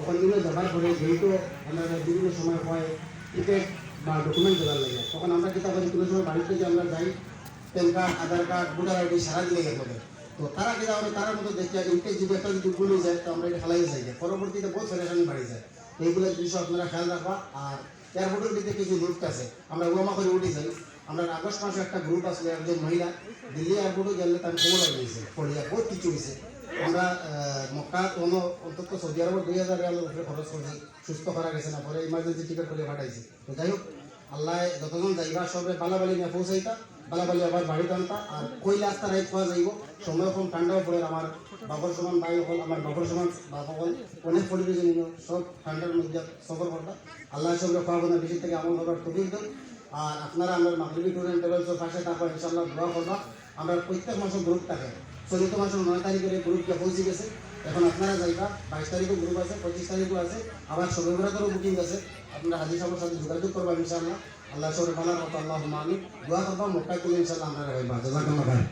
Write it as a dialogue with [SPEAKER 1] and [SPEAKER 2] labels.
[SPEAKER 1] তখন এগুলো যাবার পরে যেহেতু আমরা বিভিন্ন সময় হয় টিকিট বা ডকুমেন্ট দেওয়ার লাগে। তখন আমরা কিতা করি কোনো সময় বাড়িতে যে আমরা যাই PAN card Aadhaar card voter ID সারা দিলে গেছে বলে তো তারা কিতা আমরা তারা মতো দেখি ইনকেস যদি একটা যদি ভুল যায়, তো আমরা এটা ফেলাই যাই। পরবর্তীতে বহুত ফেরেশানি বাড়ি যায়। তো এইগুলো জিনিস আপনারা খেয়াল রাখবা। আর এয়ারপোর্টের দিকে কিছু লিফট আছে, আমরা ওয়ামা করে উঠে যাই। আমরা আগস্ট মাসে একটা গ্রুপ আসলে একজন মহিলা, দিল্লি এয়ারপোর্টে গেলে তার খবর লাগিয়েছে পড়িয়া, বহুত কিছু হয়েছে আমরা মক্কা কোনো অন্তত সৌদি আরবের দুই হাজার রিয়ালের উপরে খরচ করছি, সুস্থ করা গেছে না, পরে ইমার্জেন্সি টিকিট করে পাঠাইছি। তো যাই হোক, আল্লাহ যতজন যাইবা, সবে বালাবালি নিয়ে পৌঁছাইতা, বালাবালি আবার বাড়িতে আনতা, আর কইলে আস্তা রাইত পাওয়া যাইব। সময় কম ঠান্ডাও পড়ে আমার বাবর সমান বাই হল আমার বাবর সমান বাবা অনেক পরিবেশন সব ঠান্ডার মধ্যে সফর করতা। আল্লাহ সঙ্গে খাওয়াবো না বেশি থেকে করার তফিক দেন। আর আপনারা আমরা মাগরিবি টুর অ্যান্ড ট্রাভেলসের পাশে তারপর ইনশাল্লাহ দোয়া করবা। আমরা প্রত্যেক মাসে গ্রুপ থাকে। চলিত মাসের নয় তারিখের এই গ্রুপকে পৌঁছে গেছে। এখন আপনারা যাইবা, বাইশ তারিখও গ্রুপ আছে, পঁচিশ তারিখও আছে, আবার সবে বেড়াতেরও বুকিং আছে। আপনারা হাজির সাহেবের সাথে যোগাযোগ করবা ইনশাল্লাহ আল্লাহ ভালো মতো আল্লাহ মানি দোয়া করবা মোটা তুলে ইনশাল্লাহ আমরা রাখবা জাজাকাল্লাহ ভাই